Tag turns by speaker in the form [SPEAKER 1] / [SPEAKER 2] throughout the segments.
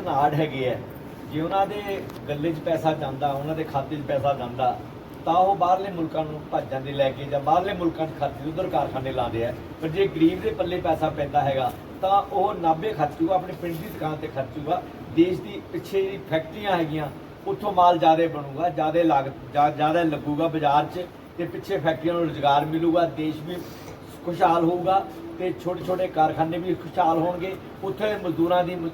[SPEAKER 1] ਧਨਾੜ ਹੈਗੇ ਆ। ਜੇ ਉਹਨਾਂ ਦੇ ਗੱਲੇ 'ਚ ਪੈਸਾ ਜਾਂਦਾ, ਉਹਨਾਂ ਦੇ ਖਾਤੇ 'ਚ ਪੈਸਾ ਜਾਂਦਾ, ਤਾਂ ਉਹ ਬਾਹਰਲੇ ਮੁਲਕਾਂ ਨੂੰ ਭੱਜ ਜਾਂਦੇ ਲੈ ਕੇ ਜਾਂ ਬਾਹਰਲੇ ਮੁਲਕਾਂ 'ਚ ਖਰਚ ਉਧਰ ਕਾਰਖਾਨੇ ਲਾਉਂਦੇ ਆ। ਪਰ ਜੇ ਗਰੀਬ ਦੇ ਪੱਲੇ ਪੈਸਾ ਪੈਂਦਾ ਹੈਗਾ, ਤਾਂ ਉਹ ਨਾਭੇ ਖਰਚੂਗਾ, ਆਪਣੇ ਪਿੰਡ ਦੀ ਦੁਕਾਨ ਤੇ ਖਰਚੂਗਾ। ਦੇਸ਼ ਦੀ ਪਿੱਛੇ ਜਿਹੜੀ ਫੈਕਟਰੀਆਂ ਹੈਗੀਆਂ, ਉੱਥੋਂ ਮਾਲ ਜ਼ਿਆਦਾ ਬਣੂਗਾ, ਜ਼ਿਆਦਾ ਲਾਗਤ ਜ਼ਿਆ- ਜ਼ਿਆਦਾ ਲੱਗੂਗਾ ਬਾਜ਼ਾਰ 'ਚ ਤੇ ਪਿੱਛੇ ਫੈਕਟਰੀਆਂ ਨੂੰ ਰੁਜ਼ਗਾਰ ਮਿਲੂਗਾ, ਦੇਸ਼ ਵੀ ਖੁਸ਼ਹਾਲ ਹੋਊਗਾ। ਤੇ ਛੋਟੇ ਛੋਟੇ ਕਾਰਖਾਨੇ ਵੀ ਖੁਸ਼ਹਾਲ ਹੋਣਗੇ। ਉੱਥੇ ਮਜ਼ਦੂਰਾਂ ਦੀ ਮ-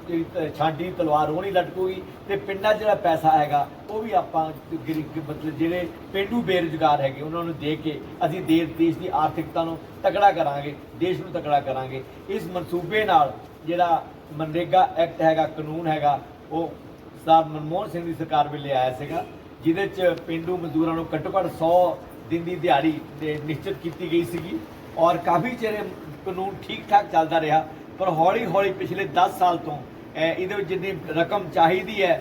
[SPEAKER 1] ਜਿਹੜੀ ਤਲਵਾਰ ਉਹ ਨਹੀਂ ਲਟਕੂਗੀ ਤੇ ਪਿੰਡਾਂ ਜਿਹੜਾ ਪੈਸਾ ਹੈਗਾ, ਉਹ ਵੀ ਆਪਾਂ ਗਰੀਬ ਮਤਲਬ ਜਿਹੜੇ ਪਿੰਡੂ ਬੇਰੁਜ਼ਗਾਰ ਹੈਗੇ, ਉਹਨਾਂ ਨੂੰ ਦੇ ਕੇ ਅਸੀਂ ਦੇਸ਼ ਦੇਸ਼ ਦੀ ਆਰਥਿਕਤਾ ਨੂੰ ਤਕੜਾ ਕਰਾਂਗੇ, ਦੇਸ਼ ਨੂੰ ਤਕੜਾ ਕਰਾਂਗੇ। ਇਸ ਮਨਸੂਬੇ ਨਾਲ ਜਿਹੜਾ ਮਨਰੇਗਾ ਐਕਟ ਹੈਗਾ, ਕਾਨੂੰਨ ਹੈਗਾ, ਉਹ ਸਰਦਾਰ ਮਨਮੋਹਨ ਸਿੰਘ ਦੀ ਸਰਕਾਰ ਵੇਲੇ ਆਇਆ ਸੀਗਾ, ਜਿਹਦੇ 'ਚ ਪਿੰਡੂ ਮਜ਼ਦੂਰਾਂ ਨੂੰ ਘੱਟੋ ਘੱਟ 100 ਦਿਨ ਦੀ ਦਿਹਾੜੀ ਦੇ ਨਿਸ਼ਚਿਤ ਕੀਤੀ ਗਈ ਸੀਗੀ। ਔਰ ਕਾਫੀ ਚਿਹਰੇ ਕਾਨੂੰਨ ਠੀਕ ਠਾਕ ਚੱਲਦਾ ਰਿਹਾ ਪਰ ਹੌਲੀ ਹੌਲੀ ਪਿਛਲੇ 10 ਸਾਲ ਤੋਂ ਅਹ, ਇਹਦੇ ਵਿੱਚ ਜਿੰਨੀ ਰਕਮ ਚਾਹੀਦੀ ਹੈ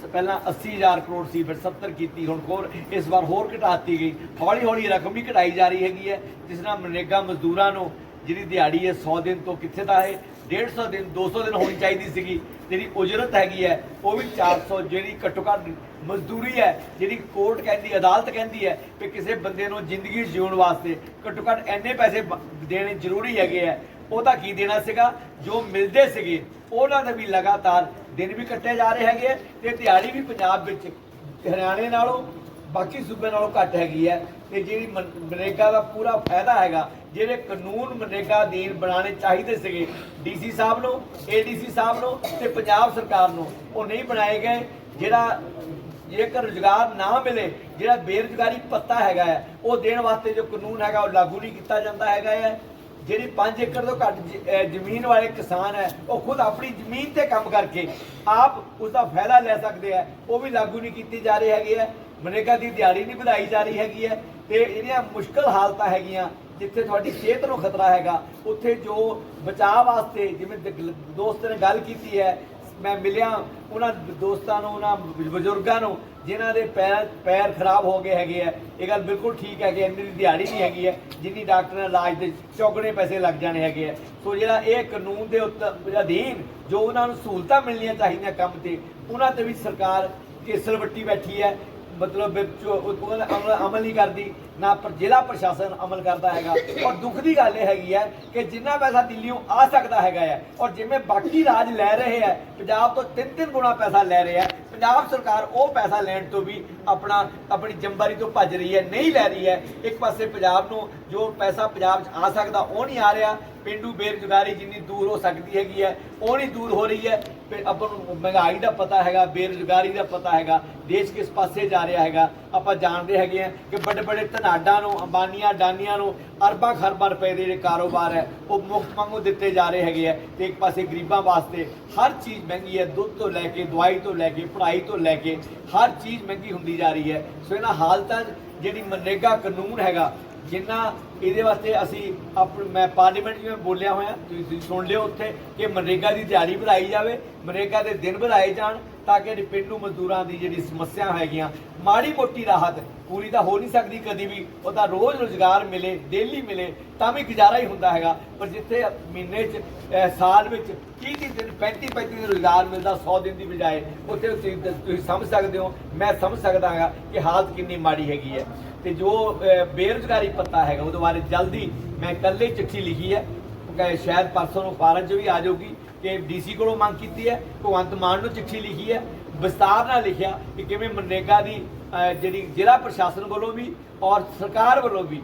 [SPEAKER 1] ਸ- ਪਹਿਲਾਂ 80000 ਕਰੋੜ ਸੀ ਫਿਰ 70 ਕੀਤੀ ਹੁਣ ਹੋਰ ਇਸ ਵਾਰ ਹੋਰ ਘਟਾਤੀ ਗਈ। ਹੌਲੀ ਹੌਲੀ ਰਕਮ ਵੀ ਘਟਾਈ ਜਾ ਰਹੀ ਹੈਗੀ ਹੈ ਜਿਸ ਨਾਲ ਮਨਰੇਗਾ ਮਜ਼ਦੂਰਾਂ ਨੂੰ ਜਿਹੜੀ ਦਿਹਾੜੀ ਹੈ 100 ਦਿਨ ਤੋਂ ਕਿੱਥੇ ਦਾ ਹੈ 150 ਦਿਨ 200 ਦਿਨ ਹੋਣੀ ਚਾਹੀਦੀ ਸੀਗੀ ਜਿਹੜੀ ਉਜਰਤ ਹੈਗੀ ਹੈ ਉਹ ਵੀ 400 ਜਿਹੜੀ ਘੱਟੋ ਘੱਟ ਮਜ਼ਦੂਰੀ ਹੈ ਜਿਹੜੀ ਕੋਰਟ ਕਹਿੰਦੀ ਅਦਾਲਤ ਕਹਿੰਦੀ ਹੈ ਕਿ ਕਿਸੇ ਬੰਦੇ ਨੂੰ ਜ਼ਿੰਦਗੀ ਜਿਉਣ ਵਾਸਤੇ ਘੱਟੋ ਘੱਟ ਇੰਨੇ ਪੈਸੇ ਦੇਣੇ ਜ਼ਰੂਰੀ ਹੈਗੇ ਹੈ ਉਹਦਾ ਕੀ ਦੇਣਾ ਸੀਗਾ? ਜੋ ਮਿਲਦੇ ਸੀਗੇ, ਉਹਨਾਂ ਦੇ ਵੀ ਲਗਾਤਾਰ ਦਿਨ ਵੀ ਕੱਟੇ ਜਾ ਰਹੇ ਹੈਗੇ ਹੈ ਤੇ ਦਿਹਾੜੀ ਵੀ ਪੰਜਾਬ ਵਿੱਚ ਹਰਿਆਣੇ ਨਾਲੋਂ, ਬਾਕੀ ਸੂਬੇ ਨਾਲੋਂ ਘੱਟ ਹੈਗੀ ਹੈ ਤੇ ਜਿਹੜੀ ਮਨ- ਮਨਰੇਗਾ ਦਾ ਪੂਰਾ ਫਾਇਦਾ ਹੈਗਾ, ਜਿਹੜੇ ਕਾਨੂੰਨ ਮਨਰੇਗਾ ਅਧੀਨ ਬਣਾਉਣੇ ਚਾਹੀਦੇ ਸੀਗੇ ਡੀਸੀ ਸਾਹਿਬ ਨੂੰ ਏਡੀਸੀ ਸਾਹਿਬ ਨੂੰ ਤੇ ਪੰਜਾਬ ਸਰਕਾਰ ਨੂੰ, ਉਹ ਨਹੀਂ ਬਣਾਏ ਗਏ। ਜਿਹੜਾ ਜੇਕਰ ਰੁਜ਼ਗਾਰ ਨਾ ਮਿਲੇ, ਜਿਹੜਾ ਬੇਰੁਜ਼ਗਾਰੀ ਪੱਤਾ ਹੈਗਾ ਹੈ, ਉਹ ਦੇਣ ਵਾਸਤੇ ਜੋ ਕਾਨੂੰਨ ਹੈਗਾ, ਉਹ ਲਾਗੂ ਨਹੀਂ ਕੀਤਾ ਜਾਂਦਾ ਹੈਗਾ ਹੈ। ਜਿਹੜੀ 5 ਏਕੜ ਤੋਂ ਘੱਟ ਜ਼ਮੀਨ ਵਾਲੇ ਕਿਸਾਨ ਹੈ, ਉਹ ਖੁਦ ਆਪਣੀ ਜ਼ਮੀਨ ਤੇ ਕੰਮ ਕਰਕੇ ਆਪ ਉਸ ਦਾ ਫਾਇਦਾ ਲੈ ਸਕਦੇ ਆ ਉਹ ਵੀ ਲਾਗੂ ਨਹੀਂ ਕੀਤੀ ਜਾ ਰਹੀ ਹੈਗੀ ਹੈ। ਮਨੇਗਾ ਦੀ ਦਿਹਾੜੀ ਨਹੀਂ ਵਧਾਈ ਜਾ ਰਹੀ ਹੈਗੀ ਹੈ ਤੇ ਜਿਹੜੀਆਂ ਮੁਸ਼ਕਲ ਹਾਲਤਾਂ ਹੈਗੀਆਂ, ਜਿੱਥੇ ਤੁਹਾਡੀ ਸਿਹਤ ਨੂੰ ਖਤਰਾ ਹੈਗਾ, ਉੱਥੇ ਜੋ ਬਚਾਅ ਵਾਸਤੇ ਜਿਵੇਂ ਦੋਸਤ ਨੇ ਗੱਲ ਕੀਤੀ ਹੈ ਮੈਂ ਮਿਲਿਆ, ਉਹਨਾਂ ਦੋਸਤਾਂ ਨੂੰ, ਉਹਨਾਂ ਬਜ਼ੁਰਗਾਂ ਨੂੰ, ਜਿਨ੍ਹਾਂ ਦੇ ਪੈਰ ਪੈਰ ਖਰਾਬ ਹੋ ਗਏ ਹੈਗੇ ਆ। ਇਹ ਗੱਲ ਬਿਲਕੁਲ ਠੀਕ ਹੈ ਕਿ ਇੰਨੀ ਦੀ ਦਿਹਾੜੀ ਨਹੀਂ ਹੈਗੀ ਹੈ, ਜਿੰਨੀ ਡਾਕਟਰਾਂ ਇਲਾਜ ਦੇ ਚੌਗਣੇ ਪੈਸੇ ਲੱਗ ਜਾਣੇ ਹੈਗੇ ਆ। ਸੋ ਜਿਹੜਾ ਇਹ ਕਾਨੂੰਨ ਦੇ ਉੱਤੇ, ਅਧੀਨ ਜੋ ਉਹਨਾਂ ਨੂੰ ਸਹੂਲਤਾਂ ਮਿਲਣੀਆਂ ਚਾਹੀਦੀਆਂ ਕੰਮ ਤੇ, ਉਹਨਾਂ ਤੇ ਵੀ ਸਰਕਾਰ ਕੇਸਲ ਵੱਟੀ ਬੈਠੀ ਹੈ। ਮਤਲਬ ਵਿੱਚ ਉਹ ਅਮਲ ਅਮਲ ਨਹੀਂ ਕਰਦੀ, ਨਾ ਪਰ ਜ਼ਿਲ੍ਹਾ ਪ੍ਰਸ਼ਾਸਨ ਅਮਲ ਕਰਦਾ ਹੈਗਾ। ਔਰ ਦੁੱਖ ਦੀ ਗੱਲ ਇਹ ਹੈਗੀ ਹੈ ਕਿ ਜਿੰਨਾ ਪੈਸਾ ਦਿੱਲੀੋਂ ਆ ਸਕਦਾ ਹੈਗਾ ਹੈ, ਔਰ ਜਿਵੇਂ ਬਾਕੀ ਰਾਜ ਲੈ ਰਹੇ ਹੈ, ਪੰਜਾਬ ਤੋਂ ਤਿੰਨ ਤਿੰਨ ਗੁਣਾ ਪੈਸਾ ਲੈ ਰਿਹਾ ਹੈ, ਪੰਜਾਬ ਸਰਕਾਰ ਉਹ ਪੈਸਾ ਲੈਣ ਤੋਂ ਵੀ ਆਪਣਾ ਆਪਣੀ ਜੰਬਾਰੀ ਤੋਂ ਭੱਜ ਰਹੀ ਹੈ, ਨਹੀਂ ਲੈ ਰਹੀ ਹੈ। ਇੱਕ ਪਾਸੇ ਪੰਜਾਬ ਨੂੰ ਜੋ ਪੈਸਾ ਪੰਜਾਬ 'ਚ ਆ ਸਕਦਾ, ਉਹ ਨਹੀਂ ਆ ਰਿਹਾ। ਪਿੰਡੂ ਬੇਰੁਜ਼ਗਾਰੀ ਜਿੰਨੀ ਦੂਰ ਹੋ ਸਕਦੀ ਹੈਗੀ ਹੈ, ਉਹ ਨਹੀਂ ਦੂਰ ਹੋ ਰਹੀ ਹੈ। ਆਪਾਂ ਨੂੰ ਮਹਿੰਗਾਈ ਦਾ ਪਤਾ ਹੈਗਾ, ਬੇਰੁਜ਼ਗਾਰੀ ਦਾ ਪਤਾ ਹੈਗਾ, ਦੇਸ਼ ਕਿਸ ਪਾਸੇ ਜਾ ਰਿਹਾ ਹੈਗਾ, ਆਪਾਂ ਜਾਣਦੇ ਹੈਗੇ ਆ ਕਿ ਵੱਡੇ ਵੱਡੇ ਧਨਾਡਾਂ ਨੂੰ, ਅੰਬਾਨੀਆਂ, ਡਾਨੀਆਂ ਨੂੰ ਅਰਬਾਂ ਖਰਬਾਂ ਰੁਪਏ ਦੇ ਜਿਹੜੇ ਕਾਰੋਬਾਰ ਹੈ, ਉਹ ਮੁਫਤ ਵਾਂਗੂ ਦਿੱਤੇ ਜਾ ਰਹੇ ਹੈਗੇ ਆ ਤੇ ਇੱਕ ਪਾਸੇ ਗਰੀਬਾਂ ਵਾਸਤੇ ਹਰ ਚੀਜ਼ ਮਹਿੰਗੀ ਹੈ, ਦੁੱਧ ਤੋਂ ਲੈ ਕੇ, ਦਵਾਈ ਤੋਂ ਲੈ ਕੇ, ਪੜ੍ਹਾਈ ਤੋਂ ਲੈ ਕੇ, ਹਰ ਚੀਜ਼ ਮਹਿੰਗੀ ਹੁੰਦੀ ਜਾ ਰਹੀ ਹੈ। ਸੋ ਇਹਨਾਂ ਹਾਲਤਾਂ ਜਿਹੜੀ ਮਨਰੇਗਾ ਕਾਨੂੰਨ ਹੈਗਾ ਜਿੰਨਾ ਇਹਦੇ ਵਾਸਤੇ ਅਸੀਂ ਆਪਣ, ਮੈਂ ਪਾਰਲੀਮੈਂਟ ਜਿਵੇਂ ਬੋਲਿਆ ਹੋਇਆ, ਤੁਸੀਂ ਤੁਸੀਂ ਸੁਣ ਲਿਓ ਉੱਥੇ ਕਿ ਮਨਰੇਗਾ ਦੀ ਦਿਹਾੜੀ ਵਧਾਈ ਜਾਵੇ, ਮਨਰੇਗਾ ਦੇ ਦਿਨ ਵਧਾਏ ਜਾਣ ਤਾਂ ਕਿ ਜਿਹੜੀ ਪਿੰਡੂ ਮਜ਼ਦੂਰਾਂ ਦੀ ਜਿਹੜੀ ਸਮੱਸਿਆ ਹੈਗੀਆਂ ਮਾੜੀ ਮੋਟੀ ਰਾਹਤ ਪੂਰੀ ਤਾਂ ਹੋ ਨਹੀਂ ਸਕਦੀ ਕਦੀ ਵੀ ਉਹਦਾ ਰੋਜ਼ ਰੋਜ਼ਗਾਰ ਮਿਲੇ ਡੇਲੀ ਮਿਲੇ ਤਾਂ ਵੀ ਗੁਜ਼ਾਰਾ ਹੀ ਹੁੰਦਾ ਹੈਗਾ। ਪਰ ਜਿੱਥੇ ਮਹੀਨੇ 'ਚ ਸਾਲ ਵਿੱਚ 30 30 ਦਿਨ 35 35 ਦਿਨ ਰੋਜ਼ਗਾਰ ਮਿਲਦਾ 100 ਦਿਨ ਦੀ ਬਜਾਏ ਉੱਥੇ ਤੁਸੀਂ ਤੁਸੀਂ ਸਮਝ ਸਕਦੇ ਹੋ ਮੈਂ ਸਮਝ ਸਕਦਾ ਹਾਂ ਕਿ ਹਾਲਤ ਕਿੰਨੀ ਮਾੜੀ ਹੈਗੀ ਹੈ। ਤੇ ਜੋ ਅਹ, ਬੇਰੁਜ਼ਗਾਰੀ ਪੱਤਾ ਹੈਗਾ ਉਹਦੇ ਬਾਰੇ ਜਲਦੀ ਮੈਂ ਕੱਲੇ ਚਿੱਠੀ ਲਿਖੀ ਹੈ। ਸ਼ਾਇਦ ਪਰਸੋਂ ਨੂੰ ਫਾਰਮ 'ਚ ਵੀ ਆ ਜਾਊਗੀ। ਕਿ ਡੀਸੀ ਕੋਲੋਂ ਮੰਗ ਕੀਤੀ ਹੈ, ਭਗਵੰਤ ਮਾਨ ਨੂੰ ਚਿੱਠੀ ਲਿਖੀ ਹੈ, ਵਿਸਤਾਰ ਨਾਲ ਲਿਖਿਆ ਕਿ ਕਿਵੇਂ ਮਨਰੇਗਾ ਦੀ ਜਿਹੜੀ ਜ਼ਿਲ੍ਹਾ ਪ੍ਰਸ਼ਾਸਨ ਵੱਲੋਂ ਵੀ ਔਰ ਸਰਕਾਰ ਵੱਲੋਂ ਵੀ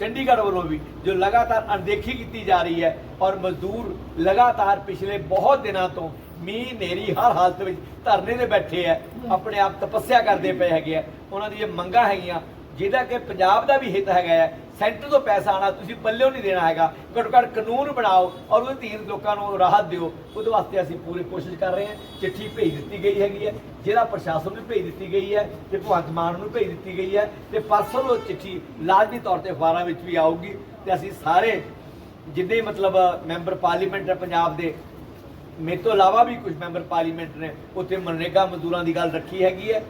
[SPEAKER 1] ਚੰਡੀਗੜ੍ਹ ਵੱਲੋਂ ਵੀ ਜੋ ਲਗਾਤਾਰ ਅਣਦੇਖੀ ਕੀਤੀ ਜਾ ਰਹੀ ਹੈ ਔਰ ਮਜ਼ਦੂਰ ਲਗਾਤਾਰ ਪਿਛਲੇ ਬਹੁਤ ਦਿਨਾਂ ਤੋਂ ਮੀਂਹ ਨੇਰੀ ਹਰ ਹਾਲਤ ਵਿੱਚ ਧਰਨੇ ਤੇ ਬੈਠੇ ਹੈ, ਆਪਣੇ ਆਪ ਤਪੱਸਿਆ ਕਰਦੇ ਪਏ ਹੈਗੇ ਆ ਉਹਨਾਂ ਦੀ ਦੀਆਂ ਮੰਗਾਂ ਹੈਗੀਆਂ ਜਿਹਦਾ ਕਿ ਪੰਜਾਬ ਦਾ ਵੀ ਹਿੱਤ ਹੈਗਾ ਹੈ, ਸੈਂਟਰ ਤੋਂ ਪੈਸਾ ਆਣਾ ਤੁਸੀਂ ਪੱਲਿਓ ਨਹੀਂ ਦੇਣਾ ਹੈਗਾ। ਘੱਟੋ ਘੱਟ ਕਾਨੂੰਨ ਬਣਾਓ ਔਰ ਉਹਦੇ ਤੀਰ ਲੋਕਾਂ ਨੂੰ ਰਾਹਤ ਦਿਓ। ਉਹਦੇ ਵਾਸਤੇ ਅਸੀਂ ਪੂਰੀ ਕੋਸ਼ਿਸ਼ ਕਰ ਰਹੇ ਹਾਂ। ਚਿੱਠੀ ਭੇਜ ਦਿੱਤੀ ਗਈ ਹੈਗੀ ਹੈ। ਜ਼ਿਲ੍ਹਾ ਪ੍ਰਸ਼ਾਸਨ ਨੂੰ ਭੇਜ ਦਿੱਤੀ ਗਈ ਹੈ ਤੇ ਭਗਵੰਤ ਮਾਨ ਨੂੰ ਭੇਜ ਦਿੱਤੀ ਗਈ ਹੈ ਤੇ ਪਰਸੋਂ ਉਹ ਚਿੱਠੀ ਲਾਜ਼ਮੀ ਤੌਰ ਤੇ ਅਖਬਾਰਾਂ ਵਿੱਚ ਵੀ ਆਊਗੀ ਤੇ ਅਸੀਂ ਸਾਰੇ ਜਿੰਨੇ ਮਤਲਬ ਮੈਂਬਰ ਪਾਰਲੀਮੈਂਟ ਹੈ ਪੰਜਾਬ ਦੇ, ਮੇਰੇ ਤੋਂ ਇਲਾਵਾ ਵੀ ਕੁਝ ਮੈਂਬਰ ਪਾਰਲੀਮੈਂਟ ਨੇ, ਉੱਥੇ ਮਨਰੇਗਾ ਮਜ਼ਦੂਰਾਂ ਦੀ ਗੱਲ ਰੱਖੀ ਹੈਗੀ ਹੈ।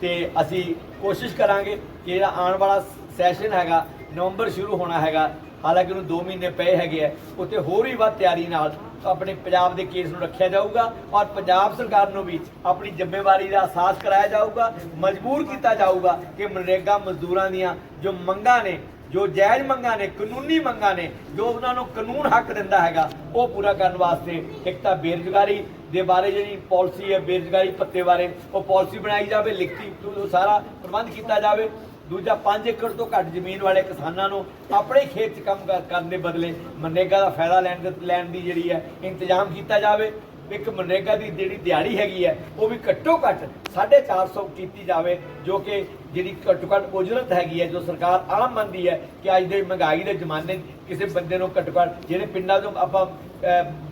[SPEAKER 1] ਤੇ ਅਸੀਂ ਕੋਸ਼ਿਸ਼ ਕਰਾਂਗੇ ਕਿ ਜਿਹੜਾ ਆਉਣ ਵਾਲਾ ਸੈਸ਼ਨ ਹੈਗਾ, ਨਵੰਬਰ ਸ਼ੁਰੂ ਹੋਣਾ ਹੈਗਾ, ਹਾਲਾਂਕਿ ਉਹਨੂੰ 2 ਮਹੀਨੇ ਪਏ ਹੈਗੇ ਆ, ਉੱਥੇ ਹੋਰ ਵੀ ਵੱਧ ਤਿਆਰੀ ਨਾਲ
[SPEAKER 2] ਆਪਣੇ ਪੰਜਾਬ ਦੇ ਕੇਸ ਨੂੰ ਰੱਖਿਆ ਜਾਊਗਾ ਔਰ ਪੰਜਾਬ ਸਰਕਾਰ ਨੂੰ ਵੀ ਆਪਣੀ ਜ਼ਿੰਮੇਵਾਰੀ ਦਾ ਅਹਿਸਾਸ ਕਰਾਇਆ ਜਾਊਗਾ, ਮਜਬੂਰ ਕੀਤਾ ਜਾਊਗਾ ਕਿ ਮਨਰੇਗਾ ਮਜ਼ਦੂਰਾਂ ਦੀਆਂ ਜੋ ਮੰਗਾਂ ਨੇ, ਜੋ ਜਾਇਜ਼ ਮੰਗਾਂ ਨੇ, ਕਾਨੂੰਨੀ ਮੰਗਾਂ ਨੇ, ਜੋ ਉਹਨਾਂ ਨੂੰ ਕਾਨੂੰਨ ਹੱਕ ਦਿੰਦਾ ਹੈਗਾ, ਉਹ ਪੂਰਾ ਕਰਨ ਵਾਸਤੇ ਇੱਕ ਤਾਂ ਬੇਰੁਜ਼ਗਾਰੀ ਦੇ ਬਾਰੇ ਜਿਹੜੀ ਪਾਲਿਸੀ ਹੈ, ਬੇਰੁਜ਼ਗਾਰੀ ਭੱਤੇ ਬਾਰੇ, ਉਹ ਪਾਲਿਸੀ ਬਣਾਈ ਜਾਵੇ, ਲਿਖਤੀ ਸਾਰਾ ਪ੍ਰਬੰਧ ਕੀਤਾ ਜਾਵੇ। ਦੂਜਾ 5 ਏਕੜ ਤੋਂ ਘੱਟ ਜ਼ਮੀਨ ਵਾਲੇ ਕਿਸਾਨਾਂ ਨੂੰ ਆਪਣੇ ਖੇਤ 'ਚ ਕੰਮ ਕਰਨ ਦੇ ਬਦਲੇ ਮਨਰੇਗਾ ਦਾ ਫਾਇਦਾ ਲੈਣ ਦੇ, ਲੈਣ ਦੀ ਜਿਹੜੀ ਹੈ, ਇੰਤਜ਼ਾਮ ਕੀਤਾ ਜਾਵੇ। ਇੱਕ ਮਨਰੇਗਾ ਦੀ ਜਿਹੜੀ ਦਿਹਾੜੀ ਹੈਗੀ ਹੈ, ਉਹ ਵੀ ਘੱਟੋ ਘੱਟ 450 ਕੀਤੀ ਜਾਵੇ, ਜੋ ਕਿ ਜਿਹੜੀ ਘੱਟੋ ਘੱਟ ਉਜਰਤ ਹੈਗੀ ਹੈ, ਜੋ ਸਰਕਾਰ ਆਮ ਮੰਨਦੀ ਹੈ ਕਿ ਅੱਜ ਦੇ ਮਹਿੰਗਾਈ ਦੇ ਜ਼ਮਾਨੇ ਕਿਸੇ ਬੰਦੇ ਨੂੰ ਘੱਟੋ ਘੱਟ ਜਿਹੜੇ ਪਿੰਡਾਂ ਤੋਂ ਆਪਾਂ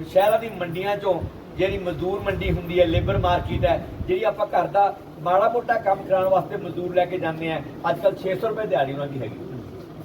[SPEAKER 2] ਸ਼ਹਿਰਾਂ ਦੀ ਮੰਡੀਆਂ 'ਚੋਂ ਜਿਹੜੀ ਮਜ਼ਦੂਰ ਮੰਡੀ ਹੁੰਦੀ ਹੈ ਲੇਬਰ ਮਾਰਕੀਟ ਹੈ, ਜਿਹੜੀ ਆਪਾਂ ਘਰ ਦਾ ਮਾੜਾ ਮੋਟਾ ਕੰਮ ਕਰਾਉਣ ਵਾਸਤੇ ਮਜ਼ਦੂਰ ਲੈ ਕੇ ਜਾਂਦੇ ਆ, ਅੱਜ ਕੱਲ 600 ਰੁਪਏ ਦਿਹਾੜੀ ਉਹਨਾਂ ਦੀ ਹੈਗੀ।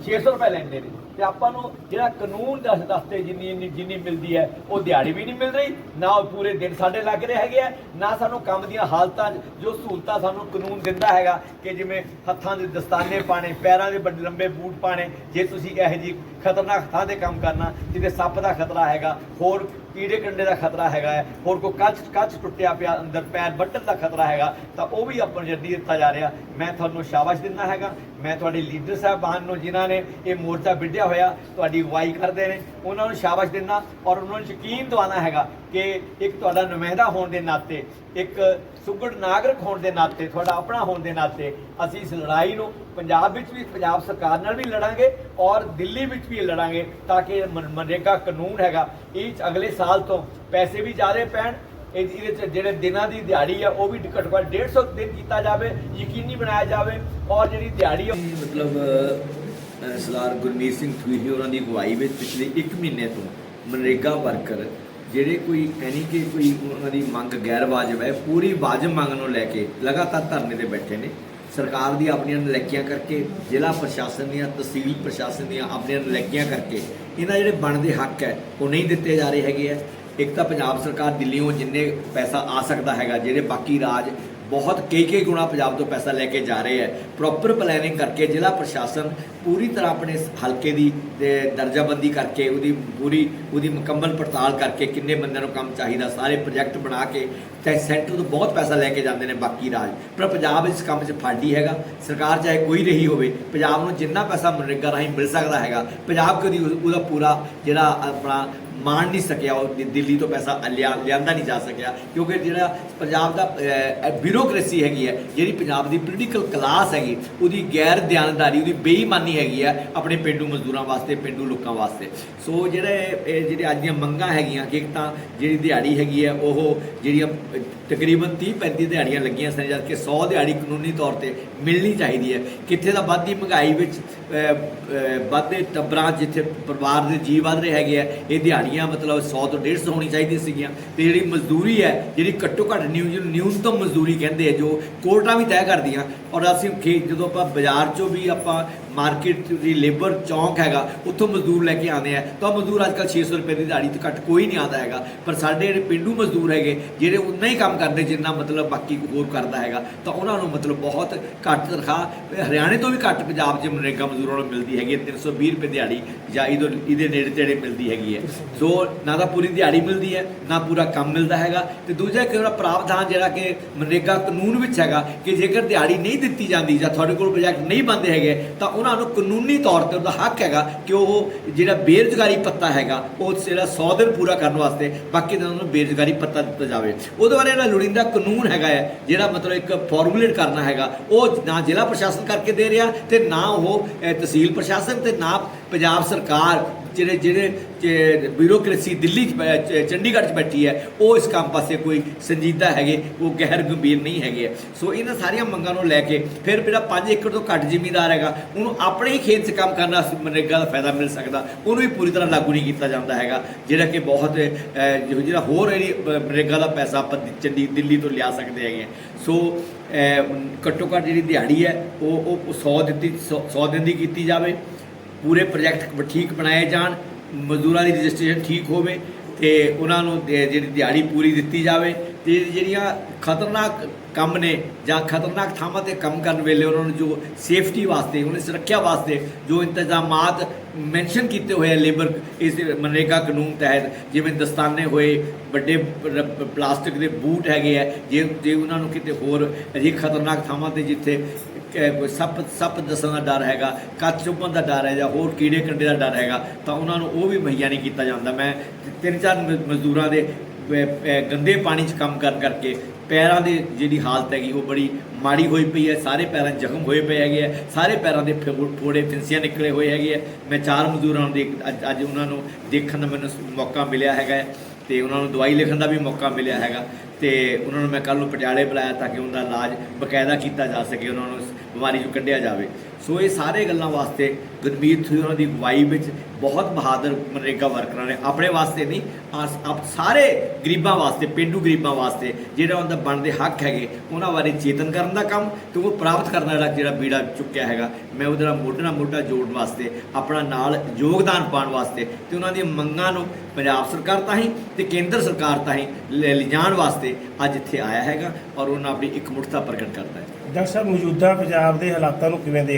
[SPEAKER 2] 600 ਰੁਪਏ ਲੈਂਦੇ ਨੇ। ਤੇ ਆਪਾਂ ਨੂੰ ਜਿਹੜਾ ਕਾਨੂੰਨ ਦੱਸ ਦੱਸਦੇ ਜਿੰਨੀ ਜਿੰਨੀ- ਜਿੰਨੀ ਮਿਲਦੀ ਹੈ, ਉਹ ਦਿਹਾੜੀ ਵੀ ਨਹੀਂ ਮਿਲ ਰਹੀ, ਨਾ ਉਹ ਪੂਰੇ ਦਿਨ ਸਾਡੇ ਲੱਗ ਰਹੇ ਹੈਗੇ ਆ, ਨਾ ਸਾਨੂੰ ਕੰਮ ਦੀਆਂ ਹਾਲਤਾਂ 'ਚ ਜੋ ਸਹੂਲਤਾਂ ਸਾਨੂੰ ਕਾਨੂੰਨ ਦਿੰਦਾ ਹੈਗਾ ਕਿ ਜਿਵੇਂ ਹੱਥਾਂ ਦੇ ਦਸਤਾਨੇ ਪਾਣੇ ਪੈਰਾਂ ਦੇ ਵੱਡੇ ਲੰਬੇ ਬੂਟ ਪਾਣੇ ਜੇ ਤੁਸੀਂ ਇਹੋ ਜੀ ਖਤਰਨਾਕ ਥਾਂ ਤੇ ਕੰਮ ਕਰਨਾ, ਜਿੱਥੇ ਸੱਪ ਦਾ ਖਤਰਾ ਹੈਗਾ, ਹੋਰ ਕੀੜੇ ਕੰਡੇ ਦਾ ਖਤਰਾ ਹੈਗਾ ਹੈ, ਹੋਰ ਕੋਈ ਕੱਚ ਕੱਚ ਟੁੱਟਿਆ ਪਿਆ ਅੰਦਰ ਪੈਰ ਵੱਟਣ ਦਾ ਖਤਰਾ ਹੈਗਾ, ਤਾਂ ਉਹ ਵੀ ਆਪਾਂ ਨੂੰ ਜੱਦੀ ਦਿੱਤਾ ਜਾ ਰਿਹਾ। ਮੈਂ ਤੁਹਾਨੂੰ ਸ਼ਾਬਾਸ਼ ਦਿੰਦਾ ਹੈਗਾ। ਮੈਂ ਤੁਹਾਡੇ ਲੀਡਰ ਸਾਹਿਬਾਨ ਨੂੰ, ਜਿਨ੍ਹਾਂ ਨੇ ਇਹ ਮੋਰਚਾ ਵਿੱਢਿਆ ਹੋਇਆ, ਤੁਹਾਡੀ ਅਗਵਾਈ ਕਰਦੇ ਨੇ, ਉਹਨਾਂ ਨੂੰ ਸ਼ਾਬਾਸ਼ ਦਿੰਦਾ ਔਰ ਉਹਨਾਂ ਨੂੰ ਯਕੀਨ ਦਿਵਾਉਣਾ ਹੈਗਾ ਕਿ ਇੱਕ ਤੁਹਾਡਾ ਨੁਮਾਇੰਦਾ ਹੋਣ ਦੇ ਨਾਤੇ, ਇੱਕ ਸੁਗੜ ਨਾਗਰਿਕ ਹੋਣ ਦੇ ਨਾਤੇ, ਤੁਹਾਡਾ ਆਪਣਾ ਹੋਣ ਦੇ ਨਾਤੇ ਅਸੀਂ ਇਸ ਲੜਾਈ ਨੂੰ ਪੰਜਾਬ ਵਿੱਚ ਵੀ, ਪੰਜਾਬ ਸਰਕਾਰ ਨਾਲ ਵੀ ਲੜਾਂਗੇ ਔਰ ਦਿੱਲੀ ਵਿੱਚ ਵੀ ਲੜਾਂਗੇ ਤਾਂ ਕਿ ਮਨਰੇਗਾ ਕਾਨੂੰਨ ਹੈਗਾ। ਇਹ ਅਗਲੇ ਸਾਲ ਤੋਂ ਪੈਸੇ ਵੀ ਜ਼ਿਆਦਾ ਪੈਣ ਇਹਦੇ ਚ ਜਿਹੜੇ ਦਿਨਾਂ ਦੀ ਦਿਹਾੜੀ ਆ, ਉਹ ਵੀ ਘੱਟੋ ਘੱਟ 150 ਦਿਨ ਕੀਤਾ ਜਾਵੇ, ਯਕੀਨੀ ਬਣਾਇਆ ਜਾਵੇ ਔਰ ਜਿਹੜੀ ਦਿਹਾੜੀ
[SPEAKER 1] ਮਤਲਬ ਸਰਦਾਰ ਗੁਰਮੀਤ ਸਿੰਘ ਥੂਹੀ ਹੋਰਾਂ ਦੀ ਅਗਵਾਈ ਵਿੱਚ ਪਿਛਲੇ 1 ਮਹੀਨੇ ਤੋਂ ਮਨਰੇਗਾ ਵਰਕਰ, ਜਿਹੜੇ ਕੋਈ ਐਨੀ ਕਿ ਕੋਈ ਉਹਨਾਂ ਦੀ ਮੰਗ, ਗੈਰ ਵਾਜਬ ਹੈ, ਪੂਰੀ ਵਾਜਬ ਮੰਗ ਨੂੰ ਲੈ ਕੇ ਲਗਾਤਾਰ ਧਰਨੇ ਤੇ ਬੈਠੇ ਨੇ। ਸਰਕਾਰ ਦੀ ਆਪਣੀਆਂ ਨਲੈਕੀਆਂ ਕਰਕੇ, ਜ਼ਿਲ੍ਹਾ ਪ੍ਰਸ਼ਾਸਨ ਦੀਆਂ, ਤਹਿਸੀਲ ਪ੍ਰਸ਼ਾਸਨ ਦੀਆਂ ਆਪਣੀਆਂ ਨਲੈਕੀਆਂ ਕਰਕੇ ਇਹਨਾਂ ਜਿਹੜੇ ਬਣਦੇ ਹੱਕ ਹੈ, ਉਹ ਨਹੀਂ ਦਿੱਤੇ ਜਾ ਰਹੇ ਹੈਗੇ ਆ ਇੱਕ ਤਾਂ ਪੰਜਾਬ ਸਰਕਾਰ ਦਿੱਲੀੋਂ ਜਿੰਨੇ ਪੈਸਾ ਆ ਸਕਦਾ ਹੈਗਾ, ਜਿਹੜੇ ਬਾਕੀ ਰਾਜ ਬਹੁਤ ਕਈ ਕਈ ਗੁਣਾ ਪੰਜਾਬ ਤੋਂ ਪੈਸਾ ਲੈ ਕੇ ਜਾ ਰਹੇ ਹੈ। ਪ੍ਰੋਪਰ ਪਲੈਨਿੰਗ ਕਰਕੇ ਜ਼ਿਲ੍ਹਾ ਪ੍ਰਸ਼ਾਸਨ ਪੂਰੀ ਤਰ੍ਹਾਂ ਆਪਣੇ ਹਲਕੇ ਦੀ ਦਰਜਾਬੰਦੀ ਕਰਕੇ ਉਹਦੀ ਪੂਰੀ, ਉਹਦੀ ਮੁਕੰਮਲ ਪੜਤਾਲ ਕਰਕੇ ਕਿੰਨੇ ਬੰਦਿਆਂ ਨੂੰ ਕੰਮ ਚਾਹੀਦਾ, ਸਾਰੇ ਪ੍ਰੋਜੈਕਟ ਬਣਾ ਕੇ ਚਾਹੇ ਸੈਂਟਰ ਤੋਂ ਬਹੁਤ ਪੈਸਾ ਲੈ ਕੇ ਜਾਂਦੇ ਨੇ ਬਾਕੀ ਰਾਜ। ਪਰ ਪੰਜਾਬ ਇਸ ਕੰਮ 'ਚ ਫਾਡੀ ਹੈਗਾ। ਸਰਕਾਰ ਚਾਹੇ ਕੋਈ ਰਹੀ ਹੋਵੇ, ਪੰਜਾਬ ਨੂੰ ਜਿੰਨਾ ਪੈਸਾ ਮਨਰੇਗਾ ਰਾਹੀਂ ਮਿਲ ਸਕਦਾ ਹੈਗਾ, ਪੰਜਾਬ ਕਦੀ ਉਹਦਾ ਪੂਰਾ ਜਿਹੜਾ ਆਪਣਾ ਮਾਣ ਨਹੀਂ ਸਕਿਆ, ਉਹ ਦਿੱਲੀ ਤੋਂ ਪੈਸਾ ਲਿਆ, ਲਿਆਂਦਾ ਨਹੀਂ ਜਾ ਸਕਿਆ। ਕਿਉਂਕਿ ਜਿਹੜਾ ਪੰਜਾਬ ਦਾ ਬਿਊਰੋਕ੍ਰੇਸੀ ਹੈਗੀ ਹੈ, ਜਿਹੜੀ ਪੰਜਾਬ ਦੀ ਪੋਲੀਟੀਕਲ ਕਲਾਸ ਹੈਗੀ, ਉਹਦੀ ਗੈਰ ਧਿਆਨਦਾਰੀ ਉਹਦੀ ਬੇਈਮਾਨੀ ਹੈਗੀ ਹੈ ਆਪਣੇ ਪਿੰਡੂ ਮਜ਼ਦੂਰਾਂ ਵਾਸਤੇ, ਪਿੰਡੂ ਲੋਕਾਂ ਵਾਸਤੇ। ਸੋ ਜਿਹੜੇ ਇਹ ਜਿਹੜੇ ਅੱਜ ਦੀਆਂ ਮੰਗਾਂ ਹੈਗੀਆਂ, ਕਿ ਇੱਕ ਤਾਂ ਜਿਹੜੀ ਦਿਹਾੜੀ ਹੈਗੀ ਹੈ, ਉਹ ਜਿਹੜੀਆਂ ਤਕਰੀਬਨ 30 35 ਦਿਹਾੜੀਆਂ ਲੱਗੀਆਂ ਸਨ ਜਦ ਕਿ 100 ਦਿਹਾੜੀ ਕਾਨੂੰਨੀ ਤੌਰ ਤੇ ਮਿਲਣੀ ਚਾਹੀਦੀ ਹੈ। ਕਿੱਥੇ ਦਾ ਵੱਧਦੀ ਮਹਿੰਗਾਈ ਵਿੱਚ ਵੱਧਦੇ ਟੱਬਰਾਂ ਜਿੱਥੇ ਪਰਿਵਾਰ ਦੇ ਜੀਵ ਵੱਧ ਰਹੇ ਹੈਗੇ ਆ, ਇਹ ਦਿਹਾੜੀਆਂ ਮਤਲਬ 100 ਤੋਂ 150 ਹੋਣੀ ਚਾਹੀਦੀਆਂ ਸੀਗੀਆਂ। ਤੇ ਜਿਹੜੀ ਮਜ਼ਦੂਰੀ ਹੈ, ਜਿਹੜੀ ਘੱਟੋ ਘੱਟ ਨਿਊ, ਨਿਊਨਤਮ ਮਜ਼ਦੂਰੀ ਕਹਿੰਦੇ ਆ, ਜੋ ਕੋਰਟਾਂ ਵੀ ਤੈਅ ਕਰਦੀਆਂ। ਔਰ ਅਸੀਂ ਖੇ- ਜਦੋਂ ਆਪਾਂ ਬਾਜ਼ਾਰ 'ਚੋਂ ਵੀ ਆਪਾਂ ਮਾਰਕੀਟ ਦੀ ਲੇਬਰ ਚੌਂਕ ਹੈਗਾ, ਉੱਥੋਂ ਮਜ਼ਦੂਰ ਲੈ ਕੇ ਆਉਂਦੇ ਆ। ਤਾਂ ਮਜ਼ਦੂਰ ਅੱਜ ਕੱਲ੍ਹ 600 ਰੁਪਏ ਦੀ ਦਿਹਾੜੀ ਤੋਂ ਘੱਟ ਕੋਈ ਨਹੀਂ ਆਉਂਦਾ ਹੈਗਾ। ਪਰ ਸਾਡੇ ਜਿਹੜੇ ਪਿੰਡੂ ਮਜ਼ਦੂਰ ਹੈਗੇ, ਜਿਹੜੇ ਉਨਾ ਹੀ ਕੰਮ ਕਰਦੇ, ਜਿੰਨਾ ਮਤਲਬ ਬਾਕੀ ਹੋਰ ਕਰਦਾ ਹੈਗਾ, ਤਾਂ ਉਹਨਾਂ ਨੂੰ ਮਤਲਬ ਬਹੁਤ ਘੱਟ ਤਨਖਾਹ, ਹਰਿਆਣੇ ਤੋਂ ਵੀ ਘੱਟ ਪੰਜਾਬ 'ਚ ਮਨਰੇਗਾ ਮਜ਼ਦੂਰਾਂ ਨੂੰ ਮਿਲਦੀ ਹੈਗੀ ਹੈ। 320 ਰੁਪਏ ਦਿਹਾੜੀ ਜਾਂ ਇਹਦੇ ਇਹਦੇ ਨੇੜੇ ਤੇੜੇ ਮਿਲਦੀ ਹੈਗੀ ਹੈ। ਸੋ ਨਾ ਤਾਂ ਪੂਰੀ ਦਿਹਾੜੀ ਮਿਲਦੀ ਹੈ, ਨਾ ਪੂਰਾ ਕੰਮ ਮਿਲਦਾ ਹੈਗਾ। ਤੇ ਦੂਜਾ ਕਿ ਉਹਦਾ ਪ੍ਰਾਵਧਾਨ ਜਿਹੜਾ ਕਿ ਮਨਰੇਗਾ ਕਾਨੂੰਨ ਵਿੱਚ ਹੈਗਾ, ਕਿ ਜੇਕਰ ਦਿਹਾੜੀ ਨਹੀਂ ਦਿੱਤੀ ਜਾਂਦੀ ਜਾਂ ਤੁਹਾਡੇ ਕੋਲ ਪ੍ਰੋਜੈਕਟ ਨਹੀਂ ਬੰਦੇ ਹੈਗੇ, ਤਾਂ ਉਹਨਾਂ ਨੂੰ ਕਾਨੂੰਨੀ ਤੌਰ ਤੇ ਉਹਦਾ ਹੱਕ ਹੈਗਾ ਕਿ ਉਹ ਜਿਹੜਾ ਬੇਰੁਜ਼ਗਾਰੀ ਪੱਤਾ ਹੈਗਾ, ਉਹ ਜਿਹੜਾ 100 ਦਿਨ ਪੂਰਾ ਕਰਨ ਵਾਸਤੇ ਬਾਕੀ ਦਿਨਾਂ ਨੂੰ ਬੇਰੁਜ਼ਗਾਰੀ ਪੱਤਾ ਦਿੱਤਾ ਜਾਵੇ। ਉਹਦੇ ਬਾਰੇ ਜਿਹੜਾ ਲੋੜੀਂਦਾ ਕਾਨੂੰਨ ਹੈਗਾ ਹੈ, ਜਿਹੜਾ ਮਤਲਬ ਇੱਕ ਫਾਰਮੂਲੇਟ ਕਰਨਾ ਹੈਗਾ, ਉਹ ਨਾ ਜ਼ਿਲ੍ਹਾ ਪ੍ਰਸ਼ਾਸਨ ਕਰਕੇ ਦੇ ਰਿਹਾ ਤੇ ਨਾ ਉਹ ਤਹਿਸੀਲ ਪ੍ਰਸ਼ਾਸਨ ਤੇ ਨਾ ਪੰਜਾਬ ਸਰਕਾਰ ਜਿਹੜੇ ਜਿਹੜੇ ਬਿਊਰੋਕ੍ਰੇਸੀ ਦਿੱਲੀ ਚ ਚੰਡੀਗੜ੍ਹ ਚ ਬੈਠੀ ਹੈ, ਉਹ ਇਸ ਕੰਮ ਪਾਸੇ ਕੋਈ ਸੰਜੀਦਾ ਹੈਗੇ, ਉਹ ਗਹਿਰ ਗੰਭੀਰ ਨਹੀਂ ਹੈਗੇ ਆ। ਸੋ ਇਹਨਾਂ ਸਾਰੀਆਂ ਮੰਗਾਂ ਨੂੰ ਲੈ ਕੇ ਫਿਰ ਜਿਹੜਾ 5 ਏਕੜ ਤੋਂ ਘੱਟ ਜ਼ਿਮੀਂਦਾਰ ਹੈਗਾ, ਉਹਨੂੰ ਆਪਣੇ ਹੀ ਖੇਤ 'ਚ ਕੰਮ ਕਰਨਾ ਮਨਰੇਗਾ ਦਾ ਫਾਇਦਾ ਮਿਲ ਸਕਦਾ, ਉਹਨੂੰ ਵੀ ਪੂਰੀ ਤਰ੍ਹਾਂ ਲਾਗੂ ਨਹੀਂ ਕੀਤਾ ਜਾਂਦਾ ਹੈਗਾ ਜਿਹੜਾ ਕਿ ਬਹੁਤ ਜਿਹੜਾ ਹੋਰ ਜਿਹੜੀ ਮਨਰੇਗਾ ਦਾ ਪੈਸਾ ਆਪਾਂ ਚੰਡੀ, ਦਿੱਲੀ ਤੋਂ ਲਿਆ ਸਕਦੇ ਹੈਗੇ ਆ। ਸੋ ਘੱਟੋ ਘੱਟ ਜਿਹੜੀ ਦਿਹਾੜੀ ਹੈ, ਉਹ ਉਹ 100 ਦਿੱਤੀ 100 ਦਿਨ ਦੀ ਕੀਤੀ ਜਾਵੇ ਪੂਰੇ ਪ੍ਰੋਜੈਕਟ ਠੀਕ ਬਣਾਏ ਜਾਣ, ਮਜ਼ਦੂਰਾਂ ਦੀ ਰਜਿਸਟ੍ਰੇਸ਼ਨ ਠੀਕ ਹੋਵੇ ਤੇ ਉਹਨਾਂ ਨੂੰ ਜਿਹੜੀ ਦਿਹਾੜੀ ਪੂਰੀ ਦਿੱਤੀ ਜਾਵੇ ਤੇ ਜਿਹੜੀਆਂ ਖਤਰਨਾਕ ਕੰਮ ਨੇ ਜਾਂ ਖਤਰਨਾਕ ਥਾਵਾਂ ਤੇ ਕੰਮ ਕਰਨ ਵੇਲੇ ਉਹਨਾਂ ਨੂੰ ਜੋ ਸੇਫਟੀ ਵਾਸਤੇ, ਉਹਨਾਂ ਦੀ ਸੁਰੱਖਿਆ ਵਾਸਤੇ ਜੋ ਇੰਤਜ਼ਾਮਾਤ ਮੈਂਸ਼ਨ ਕੀਤੇ ਹੋਏ ਆ ਲੇਬਰ ਇਸ ਮਨਰੇਗਾ ਕਾਨੂੰਨ ਤਹਿਤ, ਜਿਵੇਂ ਦਸਤਾਨੇ ਹੋਏ, ਵੱਡੇ ਪਲਾਸਟਿਕ ਦੇ ਬੂਟ ਹੈਗੇ ਆ, ਜੇ ਜੇ ਉਹਨਾਂ ਨੂੰ ਕਿਤੇ ਹੋਰ ਅਜਿਹੇ ਖਤਰਨਾਕ ਥਾਵਾਂ ਤੇ ਜਿੱਥੇ ਕੋਈ ਸੱਪ ਸੱਪ ਦੱਸਣ ਦਾ ਡਰ ਹੈਗਾ, ਕੱਚ ਚੁੱਭਣ ਦਾ ਡਰ ਹੈ ਜਾਂ ਹੋਰ ਕੀੜੇ ਕੰਡੇ ਦਾ ਡਰ ਹੈਗਾ, ਤਾਂ ਉਹਨਾਂ ਨੂੰ ਉਹ ਵੀ ਮੁਹੱਈਆ ਨਹੀਂ ਕੀਤਾ ਜਾਂਦਾ। ਮੈਂ ਤਿੰਨ ਚਾਰ ਮ- ਮਜ਼ਦੂਰਾਂ ਦੇ ਗੰਦੇ ਪਾਣੀ 'ਚ ਕੰਮ ਕਰ ਕਰਕੇ ਪੈਰਾਂ ਦੀ ਜਿਹੜੀ ਹਾਲਤ ਹੈਗੀ, ਉਹ ਬੜੀ ਮਾੜੀ ਹੋਈ ਪਈ ਹੈ। ਸਾਰੇ ਪੈਰਾਂ ਜ਼ਖਮ ਹੋਏ ਪਏ ਹੈਗੇ ਆ। ਸਾਰੇ ਪੈਰਾਂ ਦੇ ਫੋ- ਫੋੜੇ, ਫਿੰਸੀਆਂ ਨਿਕਲੇ ਹੋਏ ਹੈਗੇ ਆ। ਮੈਂ ਚਾਰ ਮਜ਼ਦੂਰਾਂ ਨੂੰ ਦੇਖ, ਅੱਜ ਅੱਜ ਉਹਨਾਂ ਨੂੰ ਦੇਖਣ ਦਾ ਮੈਨੂੰ ਮੌਕਾ ਮਿਲਿਆ ਹੈਗਾ ਹੈ ਤੇ ਉਹਨਾਂ ਨੂੰ ਦਵਾਈ ਲਿਖਣ ਦਾ ਵੀ ਮੌਕਾ ਮਿਲਿਆ ਹੈਗਾ। ਤੇ ਉਹਨਾਂ ਨੂੰ ਮੈਂ ਕੱਲ ਨੂੰ ਪਟਿਆਲੇ ਬੁਲਾਇਆ ਤਾਂ ਕਿ ਉਹਨਾਂ ਦਾ ਇਲਾਜ ਬਕਾਇਦਾ ਕੀਤਾ ਜਾ ਸਕੇ। ਉਹਨਾਂ ਨੂੰ ਬਿਮਾਰੀ 'ਚੋਂ ਕੱਢਿਆ ਜਾਵੇ। ਸੋ ਇਹ ਸਾਰੇ ਗੱਲਾਂ ਵਾਸਤੇ ਗੁਰਮੀਤ ਹੋਈ ਉਹਨਾਂ ਦੀ ਅਗਵਾਈ ਵਿੱਚ ਬਹੁਤ ਬਹਾਦਰ ਮਨਰੇਗਾ ਵਰਕਰਾਂ ਨੇ ਆਪਣੇ ਵਾਸਤੇ ਨਹੀਂ, ਆਸ- ਆਪ ਸਾਰੇ ਗਰੀਬਾਂ ਵਾਸਤੇ, ਪਿੰਡੂ ਗਰੀਬਾਂ ਵਾਸਤੇ ਜਿਹੜਾ ਉਹਨਾਂ ਦਾ ਬਣਦੇ ਹੱਕ ਹੈਗੇ, ਉਹਨਾਂ ਬਾਰੇ ਚੇਤਨ ਕਰਨ ਦਾ ਕੰਮ ਤੇ ਉਹ ਪ੍ਰਾਪਤ ਕਰਨ ਵਾਲਾ ਜਿਹੜਾ ਬੀੜਾ ਚੁੱਕਿਆ ਹੈਗਾ, ਮੈਂ ਉਹਦੇ ਨਾਲ ਮੋਢੇ ਨਾਲ ਮੋਢਾ ਜੋੜਨ ਵਾਸਤੇ, ਆਪਣਾ ਨਾਲ ਯੋਗਦਾਨ ਪਾਉਣ ਵਾਸਤੇ ਤੇ ਉਹਨਾਂ ਦੀਆਂ ਮੰਗਾਂ ਨੂੰ ਪੰਜਾਬ ਸਰਕਾਰ ਤਾਂ ਹੀ ਤੇ ਕੇਂਦਰ ਸਰਕਾਰ ਤਾਂ ਹੀ ਲੈ ਲਿਜਾਣ ਵਾਸਤੇ ਅੱਜ ਇੱਥੇ ਆਇਆ ਹੈਗਾ ਔਰ ਉਹਨਾਂ ਆਪਣੀ ਇਕਮੁੱਠਤਾ ਪ੍ਰਗਟ ਕਰਦਾ ਹੈ।
[SPEAKER 3] ਡਾਕਟਰ ਸਾਹਿਬ ਮੌਜੂਦਾ ਪੰਜਾਬ ਦੇ ਹਾਲਾਤਾਂ ਨੂੰ ਕਿਵੇਂ ਦੇਖ